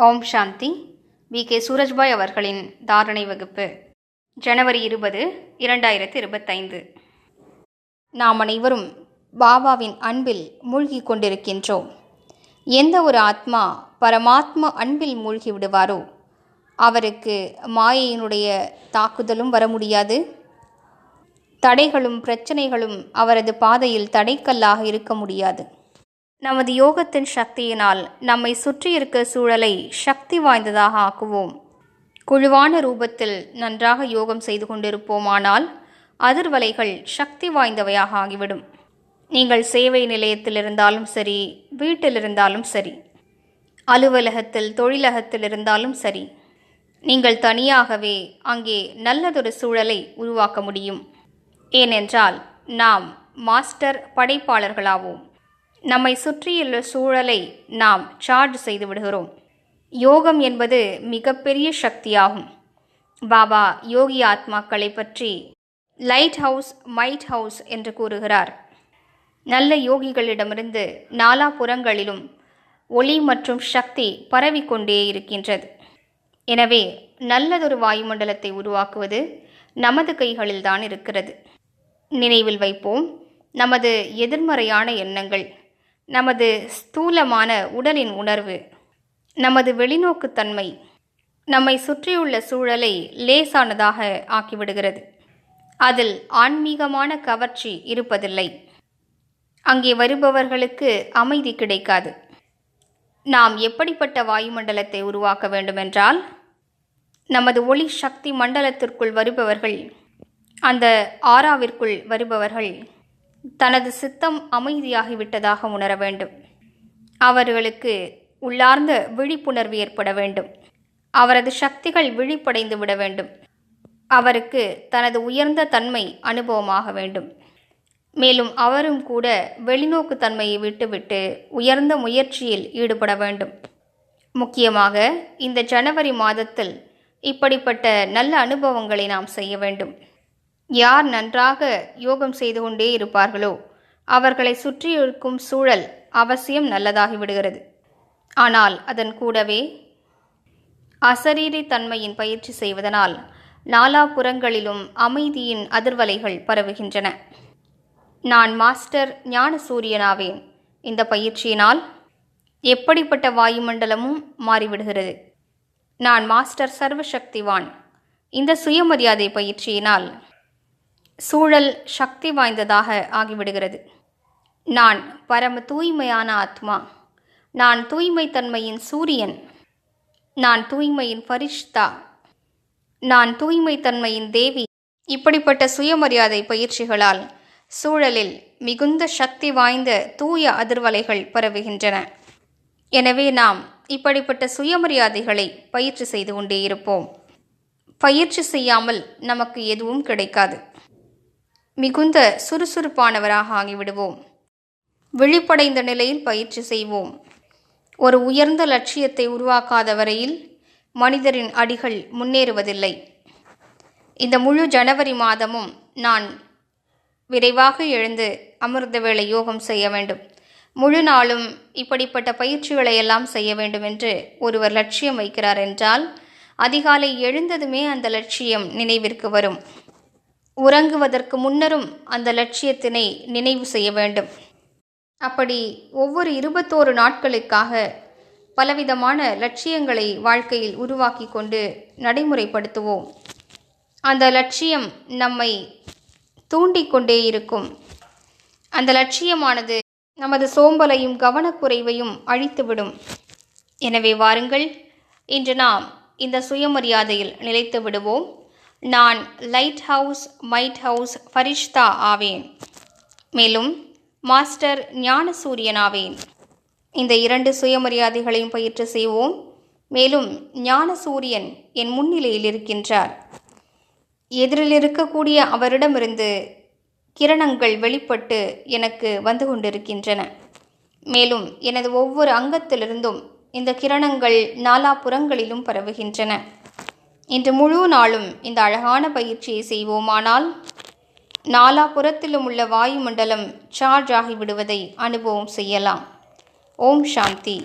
Om Shanti. We. K. Surajbhai அவர்களின் தாரணை வகுப்பு. ஜனவரி இருபது இரண்டாயிரத்து இருபத்தைந்து. நாம் அனைவரும் பாபாவின் அன்பில் மூழ்கி கொண்டிருக்கின்றோம். எந்த ஒரு ஆத்மா பரமாத்ம அன்பில் மூழ்கி விடுவாரோ அவருக்கு மாயையினுடைய தாக்குதலும் வர முடியாது. தடைகளும் பிரச்சனைகளும் அவரது பாதையில் தடைக்கல்லாக இருக்க முடியாது. நமது யோகத்தின் சக்தியினால் நம்மை சுற்றி இருக்க சூழலை சக்தி வாய்ந்ததாக ஆக்குவோம். குழுவான ரூபத்தில் நன்றாக யோகம் செய்து கொண்டிருப்போமானால் அதிர்வலைகள் சக்தி வாய்ந்தவையாக ஆகிவிடும். நீங்கள் சேவை நிலையத்தில் இருந்தாலும் சரி வீட்டில் இருந்தாலும் சரி அலுவலகத்தில் தொழிலகத்தில் இருந்தாலும் சரி நீங்கள் தனியாகவே அங்கே நல்லதொரு சூழலை உருவாக்க முடியும். ஏனென்றால் நாம் மாஸ்டர் படைப்பாளர்களாவோம். நம்மை சுற்றியுள்ள சூழலை நாம் சார்ஜ் செய்து விடுகிறோம். யோகம் என்பது மிகப்பெரிய சக்தியாகும். பாபா யோகி ஆத்மாக்களை பற்றி லைட் ஹவுஸ் மைட் ஹவுஸ் என்று கூறுகிறார். நல்ல யோகிகளிடமிருந்து நாலாபுறங்களிலும் ஒளி மற்றும் சக்தி பரவிக்கொண்டே இருக்கின்றது. எனவே நல்லதொரு வாயுமண்டலத்தை உருவாக்குவது நமது கைகளில்தான் இருக்கிறது. நினைவில் வைப்போம் நமது எதிர்மறையான எண்ணங்கள் நமது ஸ்தூலமான உடலின் உணர்வு நமது வெளிநோக்குத்தன்மை நம்மை சுற்றியுள்ள சூழலை லேசானதாக ஆக்கிவிடுகிறது. அதில் ஆன்மீகமான கவர்ச்சி இருப்பதில்லை. அங்கே வருபவர்களுக்கு அமைதி கிடைக்காது. நாம் எப்படிப்பட்ட வாயுமண்டலத்தை உருவாக்க வேண்டுமென்றால் நமது ஒளி சக்தி மண்டலத்திற்குள் வருபவர்கள் அந்த ஆறாவிற்குள் வருபவர்கள் தனது சித்தம் அமைதியாகிவிட்டதாக உணர வேண்டும். அவர்களுக்கு உள்ளார்ந்த விழிப்புணர்வு ஏற்பட வேண்டும். அவரது சக்திகள் விழிப்படைந்து விட வேண்டும். அவருக்கு தனது உயர்ந்த தன்மை அனுபவமாக வேண்டும். மேலும் அவரும் கூட வெளிநோக்கு தன்மையை விட்டுவிட்டு உயர்ந்த முயற்சியில் ஈடுபட வேண்டும். முக்கியமாக இந்த ஜனவரி மாதத்தில் இப்படிப்பட்ட நல்ல அனுபவங்களை நாம் செய்ய வேண்டும். யார் நன்றாக யோகம் செய்து கொண்டே இருப்பார்களோ அவர்களை சுற்றியிருக்கும் சூழல் அவசியம் நல்லதாகி விடுகிறது. ஆனால் அதன் கூடவே அசரீரி தன்மையின் பயிற்சி செய்வதனால் நாலாபுறங்களிலும் அமைதியின் அதிர்வலைகள் பரவுகின்றன. நான் மாஸ்டர் ஞான சூரியனாவேன் இந்த பயிற்சியினால் எப்படிப்பட்ட வாயுமண்டலமும் மாறிவிடுகிறது. நான் மாஸ்டர் சர்வசக்திவான். இந்த சுயமரியாதை பயிற்சியினால் சூழல் சக்தி வாய்ந்ததாக ஆகிவிடுகிறது. நான் பரம தூய்மையான ஆத்மா. நான் தூய்மை தன்மையின் சூரியன். நான் தூய்மையின் பரிஷ்தா நான் தூய்மை தன்மையின் தேவி. இப்படிப்பட்ட சுயமரியாதை பயிற்சிகளால் சூழலில் மிகுந்த சக்தி வாய்ந்த தூய அதிர்வலைகள் பரவுகின்றன. எனவே நாம் இப்படிப்பட்ட சுயமரியாதைகளை பயிற்சி செய்து கொண்டே இருப்போம். பயிற்சி செய்யாமல் நமக்கு எதுவும் கிடைக்காது. மிகுந்த சுறுசுறுப்பானவராக ஆகிவிடுவோம். விழிப்படைந்த நிலையில் பயிற்சி செய்வோம். ஒரு உயர்ந்த லட்சியத்தை உருவாக்காத வரையில் மனிதரின் அடிகள் முன்னேறுவதில்லை. இந்த முழு ஜனவரி மாதமும் நான் விரைவாக எழுந்து அமிர்த வேளை யோகம் செய்ய வேண்டும். முழு நாளும் இப்படிப்பட்ட பயிற்சிகளை எல்லாம் செய்ய வேண்டும் என்று ஒருவர் லட்சியம் வைக்கிறார் என்றால் அதிகாலை எழுந்ததுமே அந்த லட்சியம் நினைவிற்கு வரும். உறங்குவதற்கு முன்னரும் அந்த லட்சியத்தினை நினைவு செய்ய வேண்டும். அப்படி ஒவ்வொரு இருபத்தோரு நாட்களுக்காக பலவிதமான லட்சியங்களை வாழ்க்கையில் உருவாக்கி கொண்டு நடைமுறைப்படுத்துவோம். அந்த லட்சியம் நம்மை தூண்டிக்கொண்டே இருக்கும். அந்த லட்சியமானது நமது சோம்பலையும் கவனக்குறைவையும் அழித்துவிடும். எனவே வாருங்கள் இன்று நாம் இந்த சுயமரியாதையில் நிலைத்து விடுவோம். நான் லைட் ஹவுஸ் மைட் ஹவுஸ் ஃபரிஷ்தா ஆவேன். மேலும் மாஸ்டர் ஞானசூரியன் ஆவேன். இந்த இரண்டு சுயமரியாதைகளையும் பயிற்சி செய்வோம். மேலும் ஞான சூரியன் என் முன்னிலையில் இருக்கின்றார். எதிரில் இருக்கக்கூடிய அவரிடமிருந்து கிரணங்கள் வெளிப்பட்டு எனக்கு வந்து கொண்டிருக்கின்றன. மேலும் எனது ஒவ்வொரு அங்கத்திலிருந்தும் இந்த கிரணங்கள் நாலாபுறங்களிலும் பரவுகின்றன. இன்று முழு நாளும் இந்த அழகான பயிற்சியை செய்வோமானால் நாலாபுறத்திலும் உள்ள வாயுமண்டலம் சார்ஜ் ஆகிவிடுவதை அனுபவம் செய்யலாம். ஓம் சாந்தி.